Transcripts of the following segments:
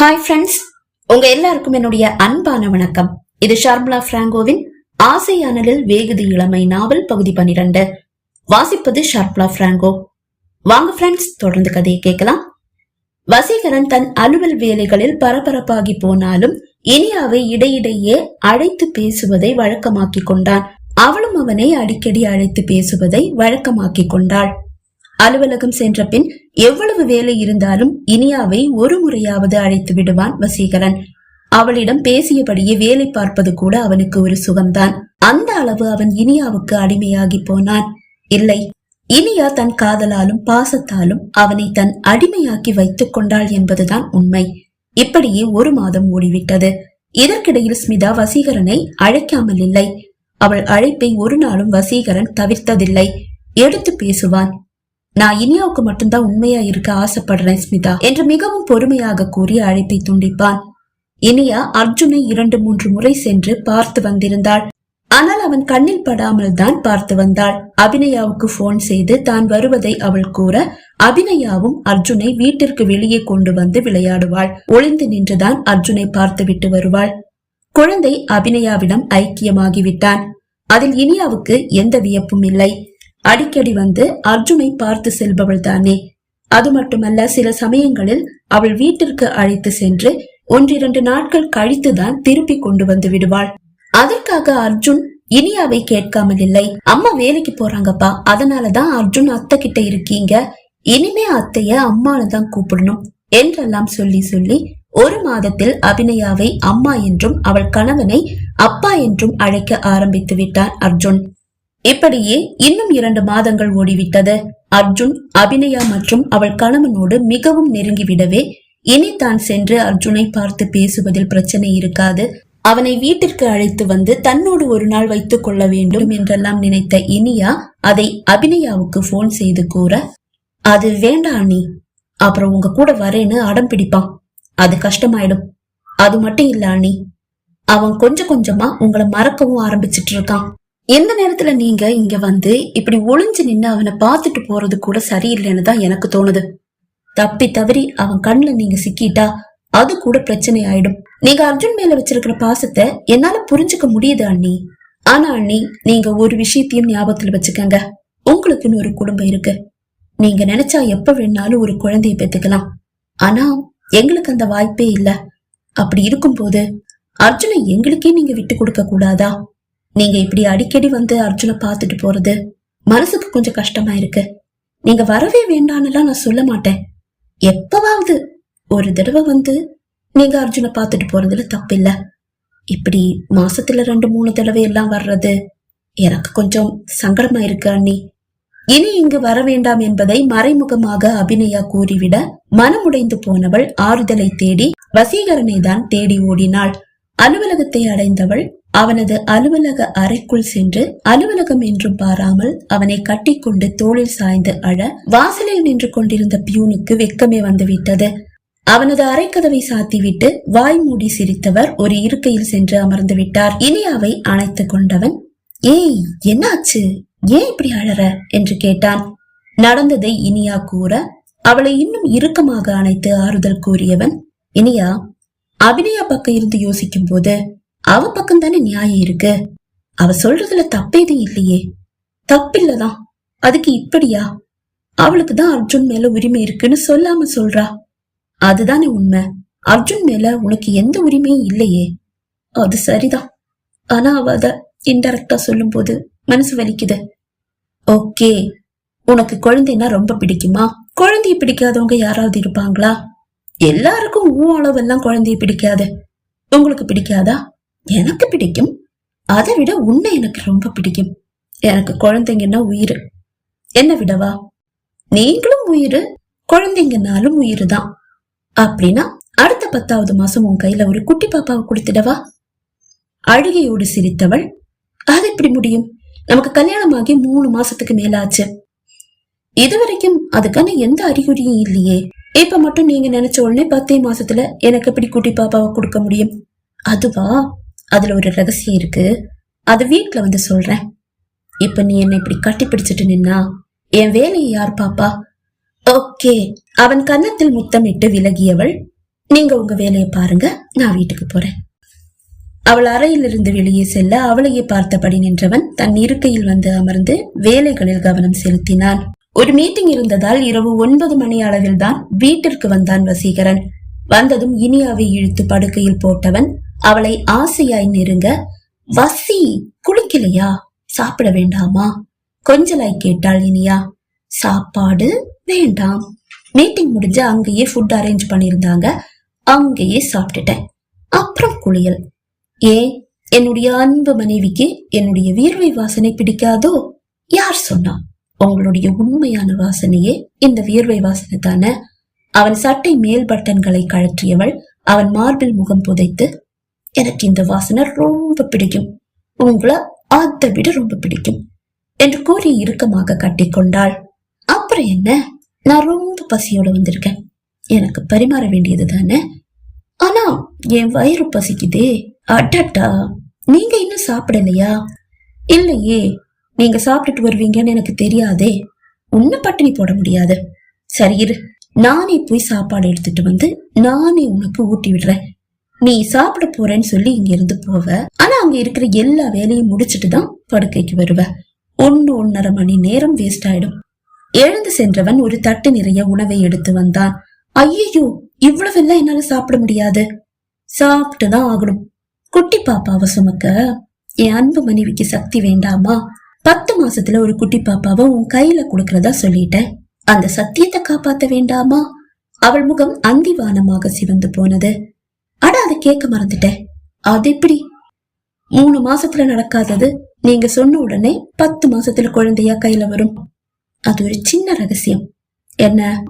Hi friends உங்க எல்லாருக்கும் என்னுடைய அன்பான வணக்கம். இது ஷர்மிளா பிராங்கோவின் ஆசை அனலில் வேகுதி இளமை நாவல் பகுதி பனிரெண்டு. வாசிப்பது ஷர்மிளா பிராங்கோ. வாங்க ஃப்ரெண்ட்ஸ் தொடர்ந்து கதையை கேட்கலாம். வசீகரன் தன் அலுவல் வேலைகளில் பரபரப்பாகி போனாலும் இனியாவை இடையிடையே அழைத்து பேசுவதை வழக்கமாக்கிக் கொண்டான். அவளும் அவனை அடிக்கடி அழைத்து பேசுவதை வழக்கமாக்கிக் கொண்டாள். அலுவலகம் சென்ற பின் எவ்வளவு வேலை இருந்தாலும் இனியாவை ஒரு முறையாவது அழைத்து விடுவான் வசீகரன். அவளிடம் பேசியபடியே வேலை பார்ப்பது கூட அவனுக்கு ஒரு சுகம்தான். அந்த அளவு அவன் இனியாவுக்கு அடிமையாகி போனான். இல்லை இனியா தன் காதலாலும் பாசத்தாலும் அவனை தன் அடிமையாக்கி வைத்துக் கொண்டாள் என்பதுதான் உண்மை. இப்படியே ஒரு மாதம் ஓடிவிட்டது. இதற்கிடையில் ஸ்மிதா வசீகரனை அழைக்காமல் இல்லை. அவள் அழைப்பை ஒரு நாளும் வசீகரன் தவிர்த்ததில்லை. எடுத்து பேசுவான். நான் இனியாவுக்கு மட்டும்தான் உண்மையா இருக்க ஆசைப்படுறேன் ஸ்மிதா என்று மிகவும் பொறுமையாக கூறி அழைப்பை துண்டிப்பான். இனியா அர்ஜுனை இரண்டு மூன்று முறை சென்று பார்த்து வந்திருந்தாள். ஆனால் அவன் கண்ணில் படாமல் தான் பார்த்து வந்தாள். அபிநயாவுக்கு போன் செய்து தான் வருவதை அவள் கூற அபிநயாவும் அர்ஜுனை வீட்டிற்கு வெளியே கொண்டு வந்து விளையாடுவாள். ஒளிந்து நின்றுதான் அர்ஜுனை பார்த்துவிட்டு வருவாள். குழந்தை அபிநயாவிடம் ஐக்கியமாகிவிட்டான். அதில் இனியாவுக்கு எந்த வியப்பும் இல்லை. அடிக்கடி வந்து அர்ஜுனை பார்த்து செல்பவள் தானே. அது மட்டுமல்ல சில சமயங்களில் அவள் வீட்டிற்கு அழைத்து சென்று ஒன்றிரண்டு நாட்கள் கழித்துதான் திருப்பி கொண்டு வந்து விடுவாள். அதற்காக அர்ஜுன் இனியாவை கேட்காமல் இல்லை. அம்மா வேலைக்கு போறாங்கப்பா. அதனாலதான் அர்ஜுன் அத்தை கிட்ட இருக்கீங்க. இனிமே அத்தைய அம்மானு தான் கூப்பிடணும் என்றெல்லாம் சொல்லி சொல்லி ஒரு மாதத்தில் அபிநயாவை அம்மா என்றும் அவள் கணவனை அப்பா என்றும் அழைக்க ஆரம்பித்து விட்டான் அர்ஜுன். இப்படியே இன்னும் இரண்டு மாதங்கள் ஓடிவிட்டது. அர்ஜுன் அபிநயா மற்றும் அவள் கணவனோடு மிகவும் நெருங்கிவிடவே இனி தான் சென்று அர்ஜுனை பார்த்து பேசுவதில் பிரச்சனை இருக்காது. அவனை வீட்டிற்கு அழைத்து வந்து தன்னோடு ஒரு நாள் வைத்துக் கொள்ள வேண்டும் என்றெல்லாம் நினைத்த இனியா அதை அபிநயாவுக்கு போன் செய்து கூற அது வேண்டாம் அண்ணி. அப்புறம் உங்க கூட வரேன்னு அடம் பிடிப்பான். அது கஷ்டமாயிடும். அது மட்டும் இல்ல அண்ணி. அவன் கொஞ்சம் கொஞ்சமா உங்களை மறக்கவும் ஆரம்பிச்சிட்டு இருக்கான். எந்த நேரத்துல நீங்க இங்க வந்து இப்படி ஒளிஞ்சு நின்னு அவனை பார்த்துட்டு போறது கூட சரியில்லைன்னு தான் எனக்கு தோணுது. தப்பி தவறி அவன் கண்ணுல நீங்க சிக்கிட்டா அது கூட பிரச்சனை ஆயிடும். நீங்க அர்ஜுன் மேல வச்சிருக்கிற பாசத்தை என்னால புரிஞ்சுக்க முடியுது அண்ணி. ஆனா அண்ணி நீங்க ஒரு விஷயத்தையும் ஞாபகத்துல வச்சுக்கங்க. உங்களுக்குன்னு ஒரு குடும்பம் இருக்கு. நீங்க நினைச்சா எப்ப வேணாலும் ஒரு குழந்தைய பெத்துக்கலாம் ஆனா எங்களுக்கு அந்த வாய்ப்பே இல்ல. அப்படி இருக்கும்போது அர்ஜுனை எங்களுக்கே நீங்க விட்டு கொடுக்க கூடாதா? நீங்க இப்படி அடிக்கடி வந்து அர்ஜுனை பார்த்துட்டு போறது மனசுக்கு கொஞ்சம் கஷ்டமா இருக்கு. நீங்க வரவே வேண்டான்னுலாம் நான் சொல்ல மாட்டேன். எப்பவாவது ஒரு தடவை வந்து நீங்க அர்ஜுனை பார்த்துட்டு போறதுல தப்பில்ல. இப்படி மாசத்துல ரெண்டு மூணு தடவை எல்லாம் வர்றது எனக்கு கொஞ்சம் சங்கடமா இருக்கு அண்ணி. இனி இங்கு வர வேண்டாம் என்பதை மறைமுகமாக அபிநயா கூறிவிட மனமுடைந்து போனவள் ஆறுதலை தேடி வசீகரனை தான் தேடி ஓடினாள். அலுவலகத்தை அடைந்தவள் அவனது அலுவலக அறைக்குள் சென்று அலுவலகம் என்றும் பாராமல் அவனை கட்டிக்கொண்டு தோளில் சாய்ந்து அழ வாசலில் நின்று கொண்டிருந்த பியூனுக்கு வெக்கமே வந்துவிட்டது. அவனது அரைக்கதவை சாத்திவிட்டு வாய் மூடி சிரித்தவர் ஒரு இருக்கையில் சென்று அமர்ந்து விட்டார். இனியாவை அணைத்து கொண்டவன் ஏய் என்னாச்சு? ஏன் இப்படி அழற? என்று கேட்டான். நடந்ததை இனியா கூற. அவளை இன்னும் இறுக்கமாக அணைத்து ஆறுதல் கூறியவன் இனியா அபிநயா பக்கம் இருந்து யோசிக்கும் போது அவ பக்கம் தானே நியாயம் இருக்கு. அவ சொல்றதுல தப்பேதும் இல்லையே. தப்பில்லதான் அதுக்கு இப்படியா? அவளுக்கு தான் அர்ஜுன் மேல உரிமை இருக்குன்னு சொல்லாம சொல்றா. அதுதானே உண்மை. அர்ஜுன் மேல உனக்கு எந்த உரிமையும் இல்லையே. அது சரிதான். ஆனா அவ அத இன்டெரக்டா சொல்லும் போது மனசு வலிக்குது. ஓகே உனக்கு குழந்தைன்னா ரொம்ப பிடிக்குமா? குழந்தைய பிடிக்காதவங்க யாராவது இருப்பாங்களா? எல்லாருக்கும் ஊ அளவெல்லாம் குழந்தைய பிடிக்காது. உங்களுக்கு பிடிக்காதா? எனக்கு பிடிக்கும். அதை விட உன்னை எனக்கு ரொம்ப பிடிக்கும். எனக்கு குழந்தைங்கன்னா உயிர். என்ன விடவா? நீங்களும் உயிர். குழந்தைங்கனாலும் உயிர் தான் அப்படின்னா அடுத்த பத்தாவது மாசம் உன் கையில ஒரு குட்டி பாப்பாவை கொடுத்துடவா? அழுகையோடு சிரித்தவள். அது எப்படி முடியும்? நமக்கு கல்யாணமாகி மூணு மாசத்துக்கு மேலாச்சு. இதுவரைக்கும் அதுக்கான எந்த அறிகுறியும் இல்லையே. இப்ப மட்டும் நீங்க நினைச்ச உடனே பத்தே மாசத்துல எனக்கு எப்படி குட்டி பாப்பாவை கொடுக்க முடியும்? அதுவா? அதுல ஒரு ரகசியம் இருக்கு. அது வீட்டுல வந்து சொல்றேன். இப்ப நீ என்னை இப்படி கட்டி பிடிச்சிட்டு நின்னா என் வேலையை யார் பாப்பா? ஓகே அவன் கன்னத்தில் முத்தமிட்டு விலகியவள் நீங்க உங்க வேலையை பாருங்க நான் வீட்டுக்கு போறேன். அவள் அறையிலிருந்து வெளியே செல்ல அவளையே பார்த்தபடி நின்றவன் தன் இருக்கையில் வந்து அமர்ந்து வேலைகளில் கவனம் செலுத்தினான். ஒரு மீட்டிங் இருந்ததால் இரவு ஒன்பது மணி அளவில் தான் வீட்டிற்கு வந்தான் வசீகரன். வந்ததும் இனியாவை இழுத்து படுக்கையில் போட்டவன் அவளை ஆசையாய் நெருங்க வசி குளிக்கலையா? சாப்பிட வேண்டாமா? கொஞ்சலாய் கேட்டாள் இனியா. சாப்பாடு வேண்டாம். மீட்டிங் முடிஞ்சு அங்கேயே ஃபுட் அரேஞ்ச் பண்ணிருந்தாங்க அங்கேயே சாப்பிட்டுட்டேன். அப்புறம் குளியல். ஏன் என்னுடைய அன்பு மனைவிக்கு என்னுடைய வியர்வை வாசனை பிடிக்காதோ? யார் சொன்னா? உங்களுடைய உண்மையான வாசனையே இந்த வியர்வை வாசனை தானே அவன் சட்டை மேல் பட்டன்களை கழற்றியவள் அவன் மார்பில் முகம் புதைத்து எனக்கு இந்த வாசனை ரொம்ப பிடிக்கும். உங்களை அதை விட ரொம்ப பிடிக்கும் என்று கூறி இறுக்கமாக கட்டிக்கொண்டாள் அப்புறம் என்ன? நான் ரொம்ப பசியோட வந்திருக்கேன். எனக்கு பரிமாற வேண்டியது தானே ஆனா என் வயிறு பசிக்குதே. அடட்டா நீங்க இன்னும் சாப்பிடலையா? இல்லையே. நீங்க சாப்பிட்டுட்டு வருவீங்கன்னு எனக்கு தெரியாதே. உன்னை பட்டினி போட முடியாது. சரி இரு. நானே போய் சாப்பாடு எடுத்துட்டு வந்து நானே உனக்கு ஊட்டி விடுறேன். நீ சாப்பிட போறேன்னு சொல்லி இங்க இருந்து போவ. ஆனா அங்க இருக்கிற எல்லா வேலையும் முடிச்சிட்டு தான் படுக்கைக்கு வருவ. ஒன்னு ஒன்னரை மணி நேரம் வேஸ்ட் ஆயிடும். எழுந்து சென்றவன் ஒரு தட்டு நிறைய உணவை எடுத்து வந்தான். ஐயோ இவ்வளவெல்லாம் என்னால சாப்பிட முடியாது. சாப்பிட்டுதான் ஆகணும். குட்டி பாப்பாவை சுமக்க என் அன்பு மனைவிக்கு சக்தி வேண்டாமா? பத்து மாசத்துல ஒரு குட்டி பாப்பாவை உன் கையில கொடுக்கறதா சொல்லிட்டேன். அந்த சத்தியத்தை காப்பாத்த வேண்டாமா? அவள் முகம் அந்திவானமாக சிவந்து போனது. அட அதை கேட்க மறந்துட்டேன். அது எப்படி? மூணு மாசத்துல நடக்காதது. நீங்க சொன்ன உடனே பத்து மாசத்துல குழந்தையா கையில வரும். அது ஒரு சின்ன ரகசியம். என்ன?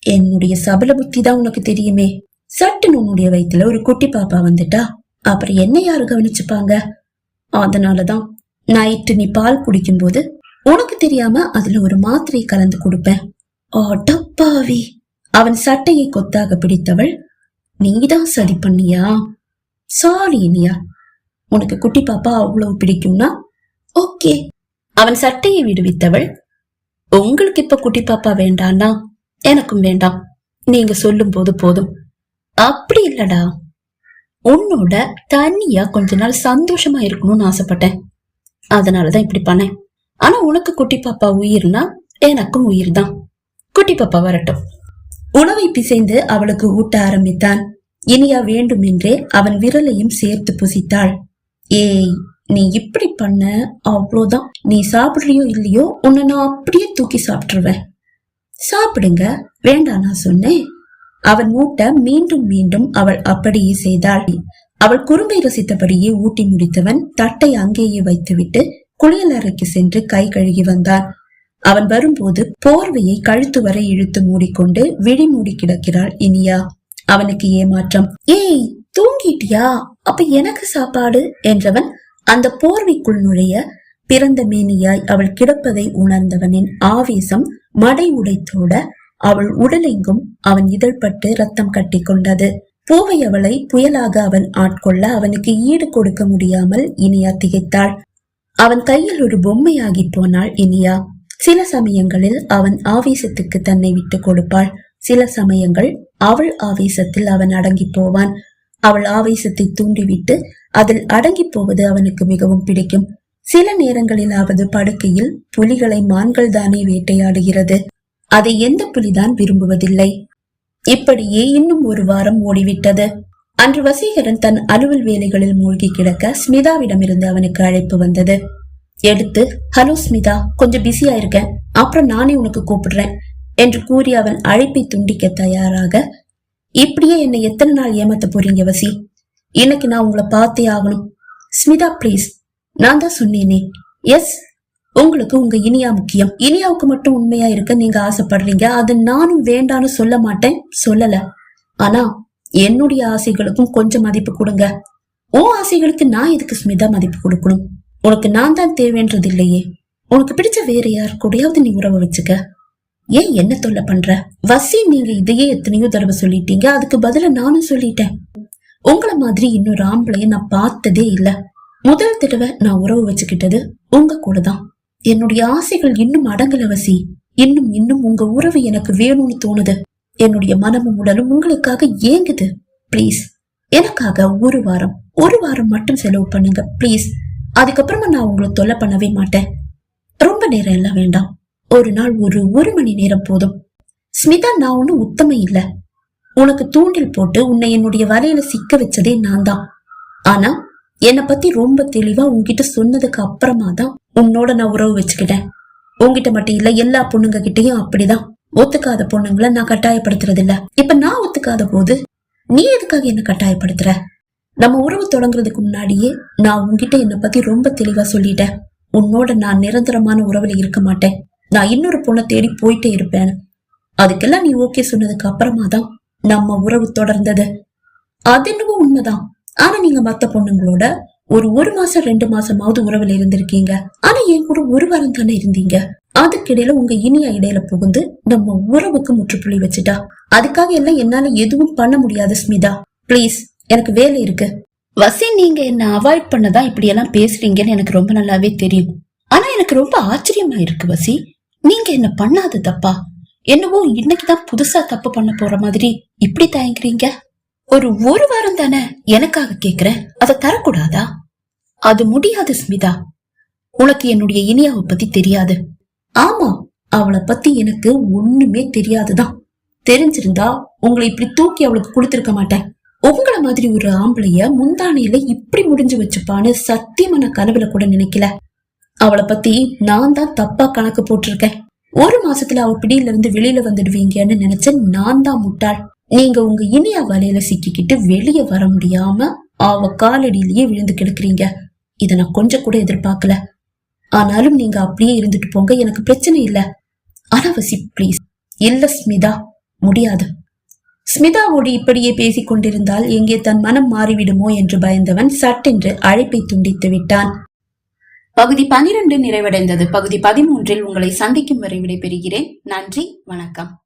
என்னுடைய சபல புத்தி தான் உனக்கு தெரியுமே. சட்டுன்னு உன்னுடைய வயித்துல ஒரு குட்டி பாப்பா வந்துட்டா. அப்புறம் என்ன யாரு கவனிச்சுப்பாங்க? அதனாலதான் நைட்டு நீ பால் குடிக்கும்போது உனக்கு தெரியாம அதுல ஒரு மாத்திரை கலந்து கொடுப்பேன். அடப்பாவி. அவன் சட்டையை கொத்தாக பிடித்தவள் நீதான் சதி பண்ணியா? சாரி இனியா. உனக்கு குட்டி பாப்பா அவ்வளவு பிடிக்கும்னா ஓகே. அவன் சட்டையை விடுவித்தவள் உங்களுக்கு இப்ப குட்டி பாப்பா வேண்டாம்னா எனக்கும் வேண்டாம். நீங்க சொல்லும் போது போதும். அப்படி இல்லடா. உன்னோட தனியா கொஞ்ச நாள் சந்தோஷமா இருக்கணும்னு ஆசைப்பட்டேன். அதனாலதான் இப்படி பண்ணேன். ஆனா உனக்கு குட்டி பாப்பா உயிர்னா எனக்கும் உயிர் தான் குட்டி பாப்பா வரட்டும். உணவை பிசைந்து அவளுக்கு ஊட்ட ஆரம்பித்தான். இனியா வேண்டுமென்றே அவன் விரலையும் சேர்த்து புசித்தாள். ஏய் நீ இப்படி பண்ண அவ்வளோதான். நீ சாப்பிடுறியோ இல்லையோ உன்னை நான் அப்படியே தூக்கி சாப்பிட்டுருவேன். சாப்பிடுங்க வேண்டாம் நான் சொன்னேன். அவன் மூட்டை மீண்டும் மீண்டும் அவள் அப்படியே செய்தாள். அவள் குறும்பை ரசித்தபடியே ஊட்டி முடித்தவன் தட்டை அங்கேயே வைத்துவிட்டு குளியல் அறைக்கு சென்று கை கழுகி வந்தான். அவன் வரும்போது போர்வையை கழுத்து வரை இழுத்து மூடிக்கொண்டு விழி மூடி கிடக்கிறாள் இனியா. அவனுக்கு ஏமாற்றம் ஏய் தூங்கிட்டியா? அப்ப எனக்கு சாப்பாடு? என்றவன் அந்த போர்வைக்குள் நுழைய பிறந்த மேனியாய் அவள் கிடப்பதை உணர்ந்தவனின் ஆவேசம் மடை உடைத்தோட அவள் உடலெங்கும் அவன் இதழ்பட்டு ரத்தம் கட்டி கொண்டது பூவை அவளை புயலாக அவன் ஆட்கொள்ள அவனுக்கு ஈடு கொடுக்க முடியாமல் இனியா திகைத்தாள். அவன் கையில் ஒரு பொம்மையாகி போனாள் இனியா. சில சமயங்களில் அவன் ஆவேசத்துக்கு தன்னை விட்டு கொடுப்பாள். சில சமயங்கள் அவள் ஆவேசத்தில் அவன் அடங்கி போவான். அவள் ஆவேசத்தை தூண்டிவிட்டு அதில் அடங்கி போவது அவனுக்கு மிகவும் பிடிக்கும். சில நேரங்களிலாவது படுக்கையில் புலிகளை மான்கள் தானே வேட்டையாடுகிறது. அதை எந்த புலிதான் விரும்புவதில்லை. இப்படியே இன்னும் ஒரு வாரம் ஓடிவிட்டது. அன்று வசீகரன் தன் அலுவல் வேலைகளில் மூழ்கி கிடக்க ஸ்மிதாவிடமிருந்து அவனுக்கு அழைப்பு வந்தது. எடுத்து ஹலோ ஸ்மிதா கொஞ்சம் பிஸியா இருக்கேன். அப்புறம் நானே உனக்கு கூப்பிடுறேன் என்று கூறி அவன் அழைப்பை துண்டிக்க தயாராக இப்படியே என்னை எத்தனை நாள் ஏமாத்த போறீங்க வசி? இன்னைக்கு நான் உங்களை பார்த்தே ஆகணும். ஸ்மிதா ப்ளீஸ் நான் தான் சொன்னேனே. எஸ் உங்களுக்கு உங்க இனியா முக்கியம். இனியாவுக்கு மட்டும் உண்மையா இருக்க நீங்க ஆசைப்படுறீங்க. அது நானும் வேண்டான்னு சொல்ல மாட்டேன். சொல்லல. ஆனா என்னுடைய ஆசைகளுக்கும் கொஞ்சம் மதிப்பு கொடுங்க. உன் ஆசைகளுக்கு நான் எதுக்கு ஸ்மிதா மதிப்பு கொடுக்கணும்? உனக்கு நான் தான் தேவைன்றது இல்லையே. உனக்கு பிடிச்ச வேற யார் கூடயாவது நீ உறவை வச்சுக்க. ஏன் என்ன தொல்லை பண்ற? வசி நீங்க இதையே எத்தனையோ தடவை சொல்லிட்டீங்க. அதுக்கு பதில நானும் சொல்லிட்டேன். உங்களை மாதிரி இன்னொரு ஆம்பளைய நான் பார்த்ததே இல்ல. முதல் தடவை நான் உறவு வச்சுக்கிட்டது உங்க கூட தான். என்னுடைய ஆசைகள் இன்னும் அடங்கல வசி இன்னும் இன்னும் உங்க உறவு எனக்கு வேணும்னு தோணுது. என்னுடைய மனமும் உடலும் உங்களுக்காக ஏங்குது. ப்ளீஸ் எனக்காக ஒரு வாரம் ஒரு வாரம் மட்டும் செலவு பண்ணுங்க. ப்ளீஸ் அதுக்கப்புறமா நான் உங்களை தொல்லை பண்ணவே மாட்டேன். ரொம்ப நேரம் எல்லாம் வேண்டாம். ஒரு நாள் ஒரு ஒரு மணி நேரம் போதும். ஸ்மிதா நான் ஒன்னும் உத்தம இல்ல. உனக்கு தூண்டில் போட்டு உன்னை என்னுடைய வலையில சிக்க வச்சதே நான் தான். ஆனா என்னை பத்தி ரொம்ப தெளிவா உன்கிட்ட சொன்னதுக்கு அப்புறமா தான் உன்னோட நான் உறவு வச்சுக்கிட்டேன். உன்கிட்ட மட்டும் இல்ல எல்லா பொண்ணுங்க கிட்டயும் அப்படிதான். ஒத்துக்காத பொண்ணுங்களை நான் கட்டாயப்படுத்துறது இல்ல இப்ப நான் ஒத்துக்காத போது நீ எதுக்காக என்ன கட்டாயப்படுத்துற? நம்ம உறவு தொடங்குறதுக்கு முன்னாடியே நான் உன்கிட்ட என்னை பத்தி ரொம்ப தெளிவா சொல்லிட்டேன். உன்னோட நான் நிரந்தரமான உறவுல இருக்க மாட்டேன். நான் இன்னொரு பொண்ணை தேடி போயிட்டே இருப்பேன். அதுக்கெல்லாம் நீ ஓகே சொன்னதுக்கு அப்புறமா தான் நம்ம உறவு தொடர்ந்தது. அது என்னவோ உண்மைதான். ஆனா நீங்க மத்த பொண்ணுங்களோட ஒரு ஒரு மாசம் ரெண்டு மாசமாவது உறவுல இருந்திருக்கீங்க. ஆனா என் கூட ஒரு வாரம் தானே இருந்தீங்க. அதுக்கிடையில உங்க இனியா இடையில புகுந்து நம்ம உறவுக்கு முற்றுப்புள்ளி வச்சுட்டா. அதுக்காக எல்லாம் என்னால எதுவும் பண்ண முடியாது ஸ்மிதா. பிளீஸ் எனக்கு வேலை இருக்கு. வசி நீங்க என்ன அவாய்ட் பண்ணதான் இப்படி எல்லாம் பேசுறீங்கன்னு எனக்கு ரொம்ப நல்லாவே தெரியும். ஆனா எனக்கு ரொம்ப ஆச்சரியமா இருக்கு வசி. நீங்க என்ன பண்ணாத தப்பா? என்னவோ இன்னைக்குதான் புதுசா தப்பு பண்ண போற மாதிரி இப்படி தயங்குறீங்க. ஒரு ஒரு வாரம் தானே எனக்காக கேக்குறேன் அதை தரக்கூடாதா? அது முடியாது ஸ்மிதா. உனக்கு என்னுடைய இனியாவை பத்தி தெரியாது. ஆமா அவளை பத்தி எனக்கு ஒண்ணுமே தெரியாதுதான். தெரிஞ்சிருந்தா உங்களை இப்படி தூக்கி அவளுக்கு கொடுத்திருக்க மாட்டேன். உங்கள மாதிரி ஒரு ஆம்பளைய முந்தானையில இப்படி முடிஞ்சு வச்சுப்பான்னு சத்தியமா நான் கனவுல கூட நினைக்கல. அவளை பத்தி நான் தான் தப்பா கணக்கு போட்டிருக்கேன். ஒரு மாசத்துல அவ பிடியில இருந்து வெளியில வந்துடுவீங்கன்னு நினைச்ச நான் தான் முட்டாள். நீங்க உங்க இனியா வலையில சிக்கிக்கிட்டு வெளிய வர முடியாம அவ காலடியிலேயே விழுந்து கிடக்குறீங்க. இத நான் கொஞ்சம் கூட எதிர்பார்க்கல. ஆனாலும் நீங்க அப்படியே இருந்துட்டு போங்க எனக்கு பிரச்சனை இல்ல. அனாவசி பிளீஸ் இல்ல ஸ்மிதா. முடியாது. ஸ்மிதாவோடு இப்படியே பேசிக் கொண்டிருந்தால் எங்கே தன் மனம் மாறிவிடுமோ என்று பயந்தவன் சட்டென்று அழைப்பை துண்டித்து விட்டான். பகுதி பனிரெண்டு நிறைவடைந்தது. பகுதி பதிமூன்றில் உங்களை சந்திக்கும் வரை விடைபெறுகிறேன். நன்றி வணக்கம்.